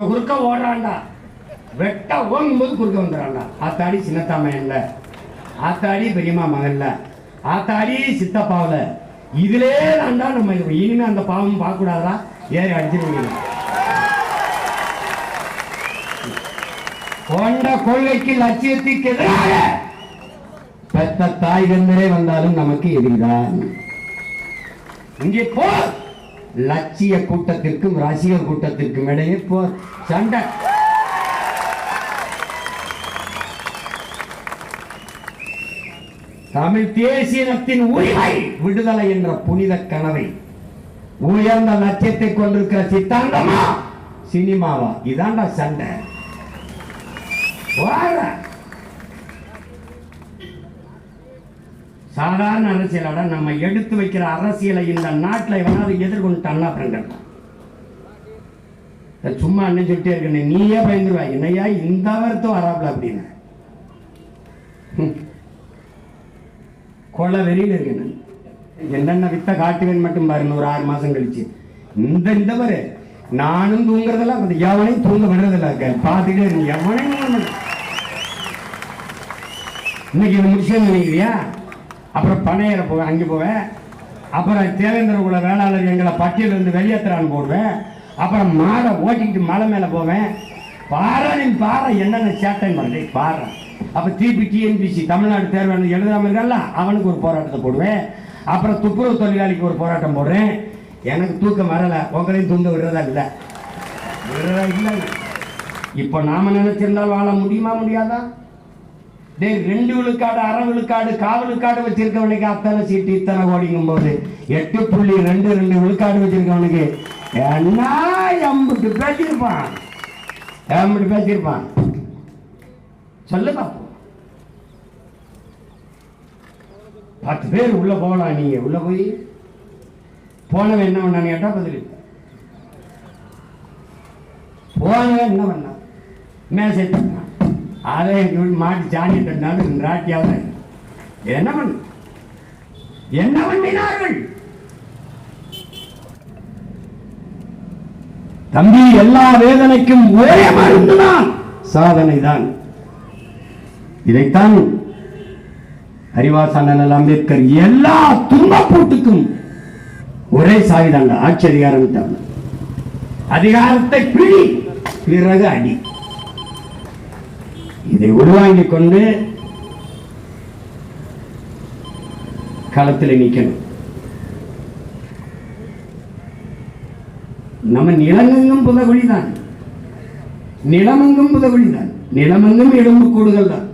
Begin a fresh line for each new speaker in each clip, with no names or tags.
குறுக்க ஓடுறான்டா. வெட்ட ஓங்கும்போது குறுக்க வந்துடுறான்டா. ஆத்தாடி சின்னத்தாமையன்ல ஆத்தாடி பெரியம்மா மகன்ல ஆத்தாடி சித்தப்பாவில் இதுலே தான்டா நம்ம இனிமே அந்த பாவம் பார்க்க கூடாதா ஏறி அடிச்சிருவீங்க கொண்ட கொள்கைக்கு லட்சியத்துக்கு எதிராக பெத்த தாய் கந்தரே வந்தாலும் நமக்கு எதிர்தான். இங்கே போ! லட்சிய கூட்டத்திற்கும் ரசிகர் கூட்டத்திற்கும் இடையே போர் சண்டை. தமிழ் தேசியத்தின் உரிமை விடுதலை என்ற புனித கனவை உயர்ந்த லட்சியத்தை கொண்டிருக்கிற சித்தாந்தமா? சினிமாவா? இதாண்டா சண்டை. சாதாரண சாதாரண விட நம்ம எடுத்து வைக்கிற அரசியலை இந்த நாட்டில் எவனாவது எதிர்கொண்டுட்டான்னா அப்புறம் சும்மா அண்ணன் சொல்லிட்டே இருக்கேன் நீயே பயந்துருவா. என்னையா இந்த வருத்தம் வராப்ல அப்படின்னு. கொலை வெறியில் இருக்கேன் என்னென்ன வித்த காட்டுவேன் மட்டும் பாருங்க ஒரு ஆறு மாதம் கழிச்சு. இந்த இந்த பாரு. நானும் தூங்குறதெல்லாம் எவனையும் தூங்க விடுறதில்ல பார்த்துக்கிட்டே இருக்கு எவனையும் இன்னைக்கு இது முடிச்சு நினைக்கிறியா? அப்புறம் பனையரை போவேன் அங்கே போவேன். அப்புறம் தேவேந்திரகுல வேளாளர் எங்களை பட்டியல இருந்து வெளியேற்றுறான்னு போடுவேன். அப்புறம் மாடை ஓட்டிக்கிட்டு மலை மேலே போவேன். பாரனின் பாறை என்னென்ன சேட்டை பண்ணுறேன் பாரு அப்போ திருப்பி டிஎன்பிசி தமிழ்நாடு தேர்வு எழுதாமல் இருக்கல அவனுக்கு ஒரு போராட்டத்தை போடுவேன். அப்புறம் துப்புரவு தொழிலாளிக்கு ஒரு போராட்டம் போடுறேன். எனக்கு தூக்கம் வரலை உங்களையும் தூங்க விடுறதா இல்லை. விடுறதா இல்லை. இப்போ நாம நினைச்சிருந்தால் வாழ முடியுமா முடியாதா? டேய் ரெண்டு விழுக்காடு அரை விழுக்காடு கால் விழுக்காடு வச்சிருக்கவனுக்கு அத்தனை சீட்டு இத்தனை கோடிங்கும் போது. எட்டு புள்ளி ரெண்டு ரெண்டு விழுக்காடு வச்சிருக்கவனுக்கு. என்ன எம்பிட்டு பேசியிருப்பான்? எம்பிட்டு பேசியிருப்பான்? சொல்லு பாப்போம். பத்து பேர் உள்ள போகலாம் நீங்க உள்ள போய் போனவன் என்ன பண்ணான்னு கேட்டா பதில் போனவன் என்ன பண்ணான்? மேசேஜ் பண்ணான். அதை எங்க வீட்டு மாட்டு சாணி தட்டினாலும் ராட்டியாவது என்ன பண்ண? என்ன பண்ணினார்கள்? தம்பி எல்லா வேதனைக்கும் ஒரே மருந்துதான் சாதனை தான். இதைத்தான் அறிவாசானல் அம்பேத்கர் எல்லா துன்பப்பூட்டுக்கும் ஒரே சாவிதாங்க ஆட்சி அதிகாரம் விட்டாங்க. அதிகாரத்தை பிடி பிறகு அடி. இதை உள்வாங்கிக் கொண்டு களத்தில் நிற்கணும் நம்ம நிலமெங்கும் புதவழிதான் நிலமெங்கும் புதவழிதான் நிலமெங்கும் எலும்பு கூடுதல் தான்.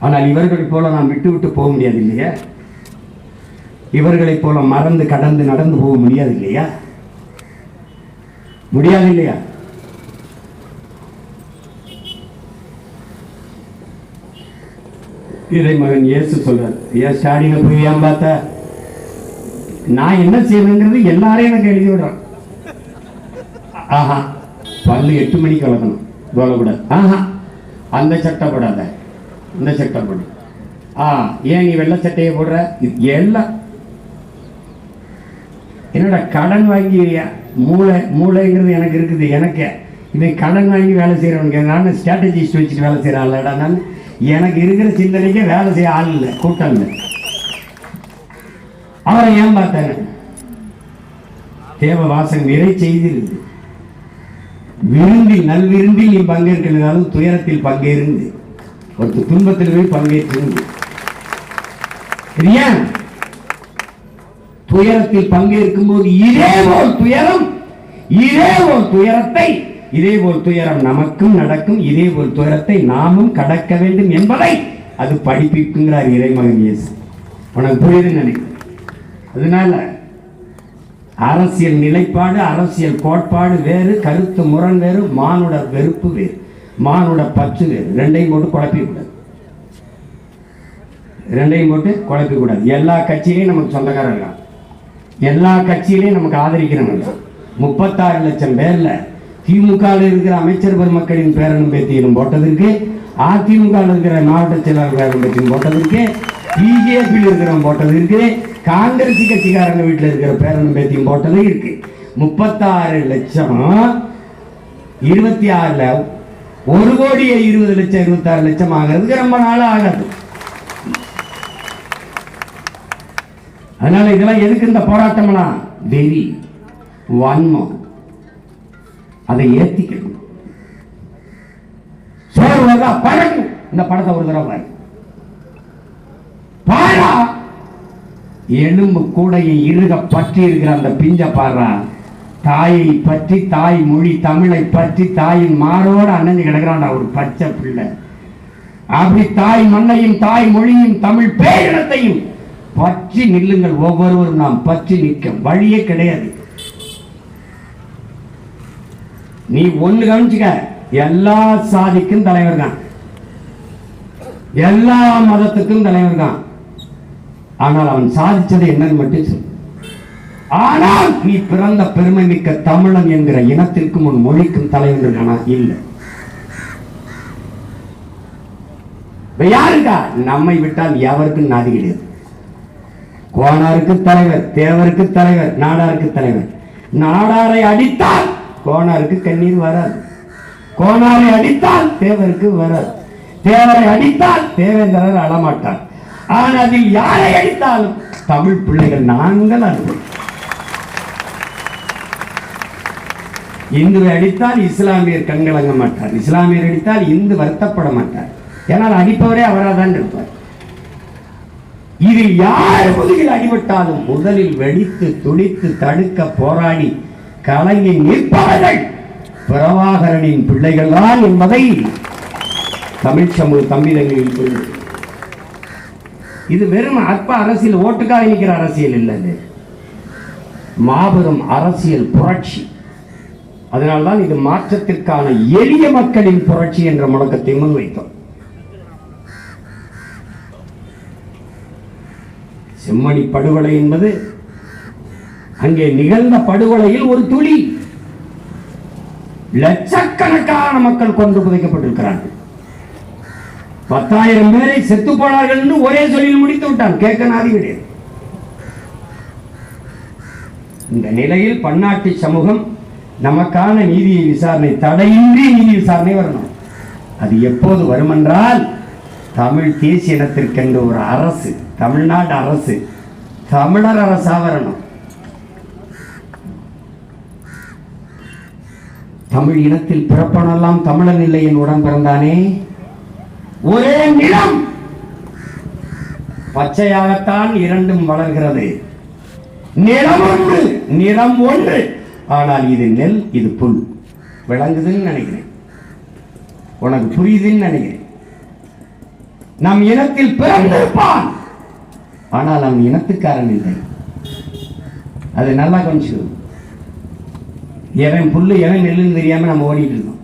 ஆனால் இவர்களைப் போல நாம் விட்டு விட்டு போக முடியாது இல்லையா இவர்களைப் போல மறந்து கடந்து நடந்து போக முடியாது இல்லையா முடியாது இல்லையா இதை மகன் இயேசு சொல்றார் ஏன் ஸ்டாடிங்க போய் ஏன் பார்த்த? நான் என்ன செய்வேங்கிறது எல்லாரையும் எனக்கு எழுதி விடுறான். ஆஹா பல்லு எட்டு மணிக்கு வளர்க்கணும் போலக்கூடாது ஆஹா அந்த சட்டை போடாத இந்த சட்டை போடு. ஆ ஏன் நீ வெள்ளை சட்டையை போடுற? இது எல்லாம். என்னடா கடன் வாங்கி மூளை மூளைங்கிறது எனக்கு இருக்குது எனக்கு. இதை கடன் வாங்கி வேலை செய்கிறவனுக்கு நான் ஸ்ட்ராட்டஜிஸ்ட் வச்சுட்டு வேலை செய்கிறான்லடா நான். எனக்கு இருக்கிற சிந்தனைக்கு வேலை செய்ய ஆள் இல்லை கூட்டம் இல்லை. அவரை ஏன் பார்த்தாங்க தேவ வாசகம் நிறை செய்திருந்து விரும்பி நல்விருந்தில் நீ பங்கேற்கிறதாலும் துயரத்தில் பங்கேருந்து ஒருத்தர் துன்பத்தில் போய் பங்கேற்றிருந்து சரியா துயரத்தில் பங்கேற்கும் போது இதே போல் துயரம் இதே போல் துயரத்தை இதே போல் துயரம் நமக்கும் நடக்கும் இதே ஒரு துயரத்தை நாமும் கடக்க வேண்டும் என்பதை அது படிப்பிக்குங்கிறார் இறைமகன் இயேசு. உனக்கு புரியுதுன்னு நினைக்கிறேன். அதனால அரசியல் நிலைப்பாடு அரசியல் கோட்பாடு வேறு கருத்து முரண் வேறு மானுட வெறுப்பு வேறு மானுட பற்று வேறு ரெண்டையும் போட்டு குழப்பிக்கூடாது. ரெண்டையும் போட்டு குழப்பிக்கூடாது. எல்லா கட்சியிலையும் நமக்கு சொந்தக்காரர்கள் எல்லா கட்சியிலையும் நமக்கு ஆதரிக்கிறவங்க. முப்பத்தாறு லட்சம் பேரில் திமுக இருக்கிற அமைச்சர் பெருமக்களின் பேரனும் பேத்தியிலும் போட்டதற்கு அதிமுக இருக்கிற மாவட்ட செயலாளர் பேரன் பேத்தியும் போட்டதற்கு பிஜேபியில் இருக்கிறவன் போட்டது இருக்கு காங்கிரஸ் கட்சிக்காரங்க வீட்டில் இருக்கிற பேரனும் பேத்தியும் போட்டது இருக்கு. முப்பத்தாறு லட்சம் இருபத்தி ஆறுல ஒரு கோடியே இருபது லட்சம் இருபத்தாறு லட்சம் ஆகிறதுக்கு ரொம்ப நாள் ஆகாது. அதனால இதெல்லாம் எதுக்கு இந்த போராட்டம்னா வெறி வன்மம். அதை ஏத்திக்கணும் சோர்வதா பழகும் இந்த படத்தை ஒரு தடவை பாரா எலும்பு கூடையை இருக பற்றி இருக்கிற அந்த பிஞ்ச பாடுறா தாயை பற்றி தாய் மொழி தமிழை பற்றி தாயின் மாறோடு அணைஞ்சு கிடக்கிறான்டா ஒரு பச்சை பிள்ளை. அப்படி தாய் மண்ணையும் தாய் மொழியும் தமிழ் பேரிடத்தையும் பற்றி நில்லுங்கள். ஒவ்வொருவரும் நாம் பற்றி நிற்க வழியே கிடையாது. நீ ஒண்ணு கவனிச்சுக்க. எல்லா சாதிக்கும் தலைவர் தான் எல்லா மதத்துக்கும் தலைவர் தான் ஆனால் அவன் சாதிச்சது என்னன்னு மட்டும் சொல்லு. ஆனால் நீ பிறந்த பெருமை மிக்க தமிழன் என்கிற இனத்திற்கும் உன் மொழிக்கும் தலைவன் இருக்கானா? இல்லை. யாருக்கா நம்மை விட்டால் எவருக்கும் நாதி கிடையாது. கோணாருக்கு தலைவர் தேவருக்கு தலைவர் நாடாருக்கு தலைவர். நாடாரை அடித்தால் கோணாருக்கு கண்ணீர் வராது. கோணாரை அடித்தால் தேவருக்கு வராது. தேவரை அடித்தால் தேவேந்திரர் அழமாட்டார். ஆனால் அதில் யாரை அடித்தாலும் தமிழ் பிள்ளைகள் நாங்கள் அனுபவம் இந்துவை அடித்தால் இஸ்லாமியர் கண்கலங்க மாட்டார். இஸ்லாமியர் அடித்தால் இந்து வருத்தப்பட மாட்டார். ஏன்னால் அடிப்பவரே அவராக தான் இருப்பார். இதில் யார் முதுகில் அடிபட்டாலும் முதலில் வெடித்து துடித்து தடுக்க போராடி கலங்கி நிற்பவர்கள் பிரபாகரனின் பிள்ளைகள் தான் என்பதை தமிழ் சமூக தம்பிதங்களில் புரிந்து இது வெறும் அற்ப அரசியல் ஓட்டுக்காக நிற்கிற அரசியல் இல்லை மாபெரும் அரசியல் புரட்சி. அதனால்தான் இது மாற்றத்திற்கான எளிய மக்களின் புரட்சி என்ற முழக்கத்தை முன்வைத்தோம். செம்மணி படுகொலை என்பது அங்கே நிகழ்ந்த படுகொலையில் ஒரு துளி லட்சக்கணக்கான மக்கள் கொண்டு புதைக்கப்பட்டிருக்கிறார்கள். பத்தாயிரம் பேரை செத்து போனார்கள் என்று ஒரே சொல்லில் முடித்து விட்டான். கேட்க நாதி கிடையாது இந்த நிலையில் பன்னாட்டு சமூகம் நமக்கான நீதியை விசாரணை தடையின்றி நீதி விசாரணை வரணும். அது எப்போது வருமென்றால் தமிழ் தேசிய இனத்திற்கென்று ஒரு அரசு தமிழ்நாடு அரசு தமிழர் அரசா வரணும். தமிழ் இனத்தில் பிறப்பனெல்லாம் தமிழன் இல்லை என் உடன் பிறந்தானே? ஒரே நிலம்! பச்சையாகத்தான் இரண்டும் வளர்கிறது. நிலம் ஒன்று நிறம் ஒன்று. ஆனால் இது நெல் இது புல். விளங்குதுன்னு நினைக்கிறேன். உனக்கு புரியுதுன்னு நினைக்கிறேன். நம் இனத்தில் பிறந்திருப்பான். ஆனால் அவன் இனத்துக்காரன் இல்லை. அது நல்லா கொஞ்சம் எவன் புல்லு எவன் நெல்லுன்னு தெரியாம நம்ம ஓடிட்டு இருக்கோம்.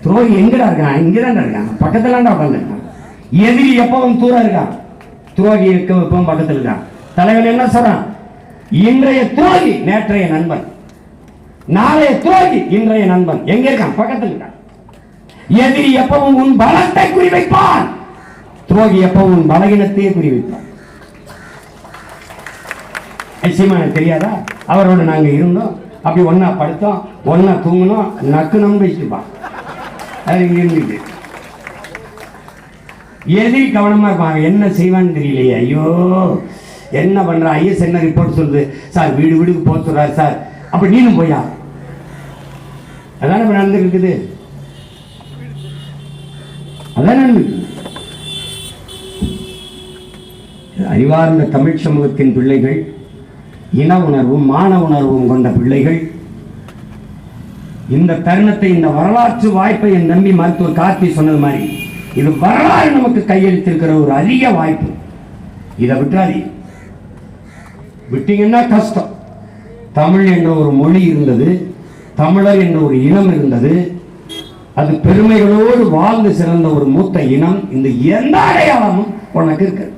துரோகி எங்கடா இருக்கான்? இங்கதான்டா இருக்கான். பக்கத்துலாண்டா உட்காந்துருக்கான் எதிரி எப்பவும் தூரம் இருக்கான் துரோகி இருக்க எப்பவும் பக்கத்துல இருக்கான் தலைவன் என்ன சொல்றான்? இன்றைய துரோகி நேற்றைய நண்பன். நாளைய துரோகி இன்றைய நண்பன். எங்க இருக்கான்? பக்கத்துல இருக்கான். எதிரி எப்பவும் உன் பலத்தை குறிவைப்பான். துரோகி எப்பவும் உன் பலகீனத்தையே குறிவைப்பான். நிச்சயமா எனக்கு தெரியாதா? அவரோட நாங்க இருந்தோம். அப்படி ஒன்னா படுத்தோம் ஒன்னா தூங்கினோம் நக்கு வச்சுப்பான் அது இங்க இருந்துட்டு எதிரி கவனமா இருப்பாங்க? என்ன செய்வான்னு தெரியலையே. ஐயோ என்ன பண்ற? ஐஎஸ் என்ன ரிப்போர்ட் சொல்லுது? சார் வீடு வீடுக்கு போக சொல்றாரு சார். அப்ப நீனும் போயா? அதான இப்போ நடந்துருக்குது இருக்குது அதான் நடந்துட்டு அறிவார்ந்த தமிழ் சமூகத்தின் பிள்ளைகள் இன உணர்வும் மான உணர்வும் கொண்ட பிள்ளைகள். இந்த தருணத்தை இந்த வரலாற்று வாய்ப்பை என் நம்பி மருத்துவர் கார்த்தி சொன்னது மாதிரி இது வரலாறு நமக்கு கையளித்திருக்கிற ஒரு அரிய வாய்ப்பு. இதை விட்டுறாதீங்க. விட்டீங்கன்னா கஷ்டம். தமிழ் என்ற ஒரு மொழி இருந்தது தமிழர் என்ற ஒரு இனம் இருந்தது அது பெருமைகளோடு வாழ்ந்து சிறந்த ஒரு மூத்த இனம் இந்த எந்த அடையாளமும் உனக்கு இருக்குது.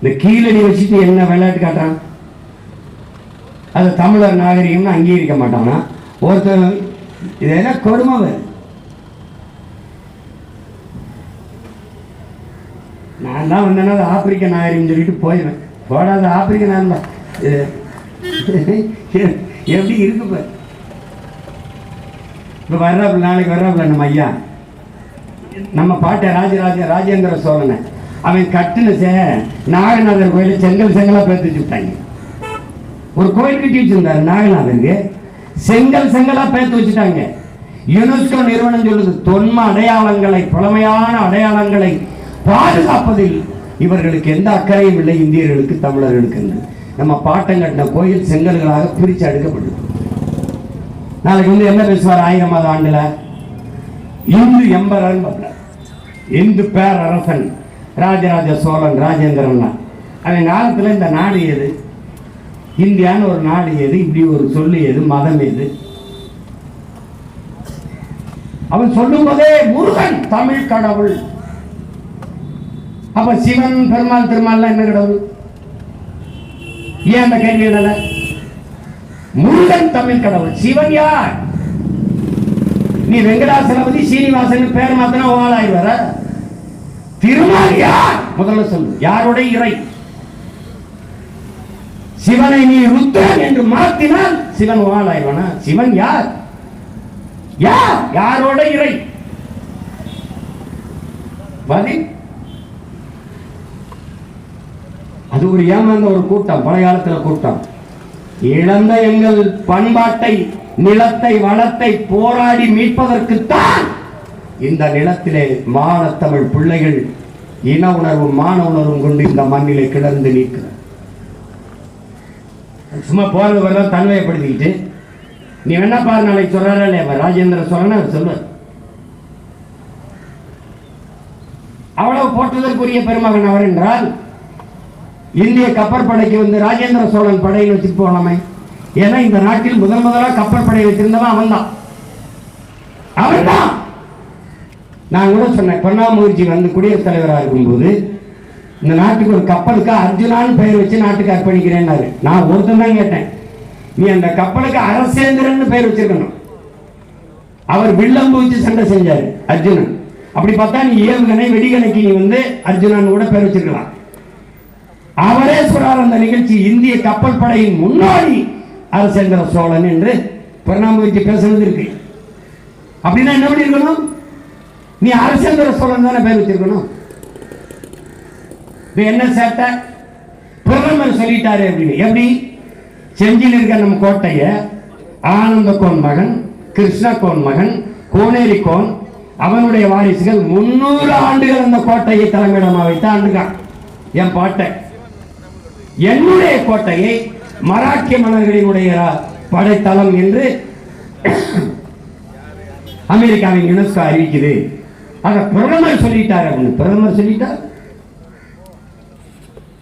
இந்த கீழடி வச்சுட்டு என்ன விளையாட்டு காட்டுறான்? அது தமிழர் நாகரிகம்னு அங்கீகரிக்க மாட்டானா? ஒருத்தர் இதெல்லாம் கொடுமை நான் தான் வந்தேன்னா அது ஆப்பிரிக்க நாகரிகம் சொல்லிட்டு போயிடுவேன். போடாத ஆப்பிரிக்க நாகரிகம் இது எப்படி இருக்கு பாரு. இப்போ வர்றாப்புல நாளைக்கு வர்றாப்புல நம்ம ஐயா. நம்ம பாட்டை ராஜராஜ ராஜேந்திர சோழனை. அவன் கட்டுன சே நாகநாதர் கோயில செங்கல் செங்கலா பேத்து வச்சுட்டாங்க ஒரு கோயில் கட்டி வச்சிருந்தாரு நாகநாதருக்கு செங்கல் செங்கலா பேத்து வச்சுட்டாங்க. யுனெஸ்கோ நிறுவனம் சொல்லுது தொன்ம அடையாளங்களை பழமையான அடையாளங்களை பாதுகாப்பதில் இவர்களுக்கு எந்த அக்கறையும் இல்லை இந்தியர்களுக்கு தமிழர்களுக்கு என்று. நம்ம பாட்டம் கட்டின கோயில் செங்கல்களாக பிரித்து அடுக்கப்பட்டது. நாளைக்கு வந்து என்ன பேசுவார் ஆயிரமாவது ஆண்டுல? இந்து எம்பரன் இந்து பேரரசன். ராஜராஜ சோழன் ராஜேந்திரன் அவன் காலத்தில் இந்த நாடு எது? இந்தியான்னு ஒரு நாடு எது? இப்படி ஒரு சொல்லு எது? மதம் எது? அவன் சொல்லும் போதே முருகன் தமிழ் கடவுள். அப்ப சிவன் பெருமாள் திருமால் என்ன கடவுள்? ஏன் அந்த கேள்வி இடல முருகன் தமிழ் கடவுள். சிவன் யார்? நீ வெங்கடாசலபதி சீனிவாசன் பேர் மாத்தினா ஓலாய் வர திருமால் யார் முதல்ல சொல்லு. யாருடைய இறை? சிவனை நீ ருத்ரன் என்று மாத்தினால் சிவன் ஓலாய்வனா சிவன் யார்? யார்? யாரோட இறை? பதில் அது ஒரு ஏமாந்த ஒரு கூட்டம் பழைய காலத்தில் கூட்டம். இழந்த எங்கள் பண்பாட்டை நிலத்தை வளத்தை போராடி மீட்பதற்குத்தான் இந்த நிலத்திலே மானத்தமிழ் பிள்ளைகள் இன உணர்வும் மான உணர்வும் கொண்டு இந்த மண்ணிலே கிடந்து நிற்கிறார் சும்மா போறது வரல தன்மையப்படுத்திக்கிட்டு நீ வேணா பாரு நாளைக்கு சொல்றாரா இல்லையா? ராஜேந்திர சோழன் அவர் அவ்வளவு போற்றுதற்குரிய பெருமகன் அவர் என்றால் இந்திய கப்பற்படைக்கு வந்து ராஜேந்திர சோழன் படையில் வச்சுட்டு போகலாமே. ஏன்னா இந்த நாட்டில் முதல் முதலாக கப்பற்படை வச்சிருந்தவன் அவன் தான் அவன் தான் நான் கூட சொன்னேன் பிரணாமுகர்ஜி வந்து குடியரசுத் தலைவராக இருக்கும்போது இந்த நாட்டுக்கு ஒரு கப்பலுக்கு அர்ஜுனான்னு பெயர் வச்சு நாட்டுக்கு அர்ப்பணிக்கிறேன்னாரு. நான் ஒருத்தன் தான் கேட்டேன். நீ அந்த கப்பலுக்கு அரசேந்திரன் பெயர் வச்சிருக்கணும். அவர் வில்லம்பு வச்சு சண்டை செஞ்சாரு அர்ஜுனன். அப்படி பார்த்தா நீ ஏவுகணை வெடிகணைக்கு நீ வந்து அர்ஜுனன் கூட பேர் வச்சிருக்கலாம். அவரே சொல்றார் அந்த நிகழ்ச்சி இந்திய கப்பல் படையின் முன்னோடி அரசேந்திர சோழன் என்று. பிரணாமுகர்ஜி பேசுறது இருக்கு. அப்படின்னா என்ன பண்ணிருக்கணும்? நீ அரசேந்திர சோழன் தானே பேர் வச்சிருக்கணும்? இப்ப என்ன சேட்டை? பிரதமர் சொல்லிட்டாரு அப்படின்னு. எப்படி? செஞ்சியில் இருக்க நம்ம கோட்டைய ஆனந்த கோன் மகன் கிருஷ்ண கோன் மகன் கோனேரி கோன் அவனுடைய வாரிசுகள் முன்னூறு ஆண்டுகள் அந்த கோட்டையை தலைமையிடமாக வைத்து ஆண்டுகான் என் பாட்டை. என்னுடைய கோட்டையை மராட்டிய மன்னர்களினுடைய படைத்தளம் என்று அமெரிக்காவின் யுனெஸ்கோ அறிவிக்குது. அத பிரதமர் சொல்லிட்டார் அப்படின்னு பிரதமர் சொல்லிட்டார்?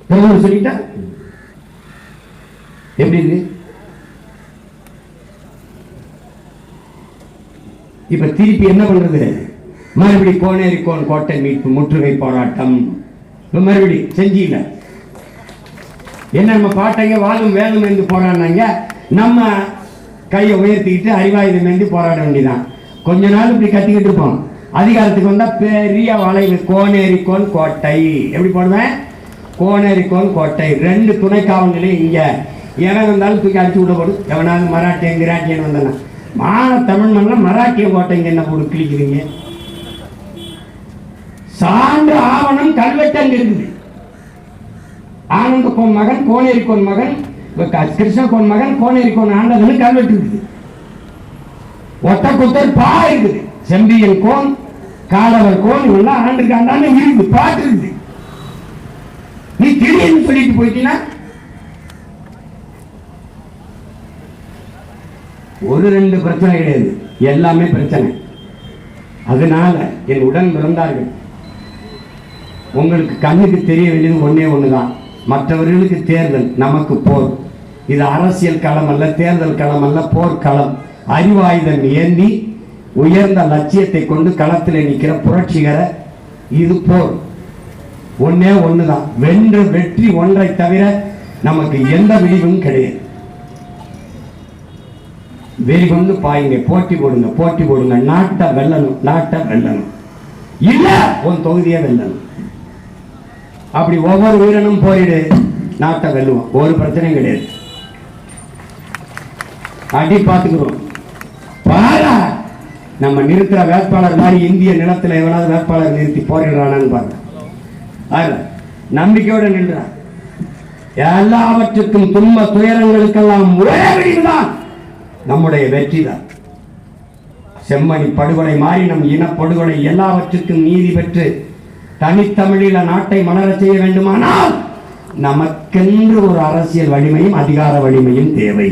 பிரதமர் சொல்லிட்டார்? எப்படி இருக்கு? இப்ப திருப்பி என்ன பண்றது? மறுபடி கோனேரி கோன் கோட்டை மீட்பு முற்றுகை போராட்டம். மறுபடி செஞ்சியில. என்ன நம்ம பாட்டைங்க வாழும் வேலும் என்று போராடினாங்க. நம்ம கையை உயர்த்திக்கிட்டு அறிவாயுதம் என்று போராட வேண்டியதான் கொஞ்ச நாள் இப்படி கத்திக்கிட்டு இருப்போம். அதிகாரத்துக்கு வந்தால் பெரிய வளைவு கோனேரிக்கோன் கோட்டை. எப்படி போடுவேன்? கோனேரிக்கோன் கோட்டை. ரெண்டு துணை காவல் நிலையம் இங்க. எவன் வந்தாலும் தூக்கி அடிச்சு விட போடு. எவனாவது மராட்டியன் கிராட்டியன் வந்தானா? மான தமிழ் மண்ணில் மராட்டிய கோட்டைங்க என்ன போட்டு கிழிக்கிறீங்க. சான்று ஆவணம் கல்வெட்டு அங்கே இருக்குது. ஆனந்த கோன் மகன் கோனேரி கோன் மகன் க- கிருஷ்ண கோன் மகன் கோனேரி கோன் ஆண்டதுன்னு கல்வெட்டு இருக்குது. ஒட்ட குத்தர் பா இருக்குது. செம்பியன் கோன் காலவர் கோன் இவெல்லாம் ஆண்டுக்காண்டான்னு இருக்கு பாட்டு இருக்கு நீ திடீர்னு சொல்லிட்டு போயிட்டீங்கன்னா ஒரு ரெண்டு பிரச்சனை கிடையாது. எல்லாமே பிரச்சனை. அதனால என் உடன் பிறந்தார்கள். உங்களுக்கு கண்ணுக்கு தெரிய வேண்டியது ஒண்ணே ஒண்ணுதான். மற்றவர்களுக்கு தேர்தல் நமக்கு போர். இது அரசியல் களம் அல்ல தேர்தல் களம் அல்ல போர்க்களம். அறிவாயுதம் ஏந்தி உயர்ந்த லட்சியத்தை கொண்டு களத்தில் நிற்கிற புரட்சிகர இது போர். ஒண்ணே ஒண்ணுதான். வென்று வெற்றி ஒன்றை தவிர நமக்கு எந்த விடிவும் கிடையாது. வெறி கொண்டு பாயுங்க போட்டி போடுங்க போட்டி போடுங்க. நாட்டை வெல்லணும் நாட்டை வெல்லணும். இல்ல உன் தொகுதியை வெல்லணும். அப்படி ஒவ்வொரு உயிரினும் போயிடு நாட்டை வெல்லுவோம். ஒரு பிரச்சனையும் கிடையாது. அடி பார்த்துக்கிறோம். நம்ம நிறுத்துற வேட்பாளர் மாதிரி இந்திய நிலத்தில் எவனாவது வேட்பாளர் நிறுத்தி போரிடுறானான்னு பாருங்க. நம்பிக்கையோடு நம்பிக்கையோட எல்லாவற்றுக்கும் துன்ப துயரங்களுக்கெல்லாம் ஒரே நம்முடைய வெற்றி தான் செம்மணி படுகொலை மாறி நம் இனப்படுகொலை எல்லாவற்றுக்கும் நீதி பெற்று தனித்தமிழில நாட்டை மலர செய்ய வேண்டுமானால் நமக்கென்று ஒரு அரசியல் வலிமையும் அதிகார வலிமையும் தேவை.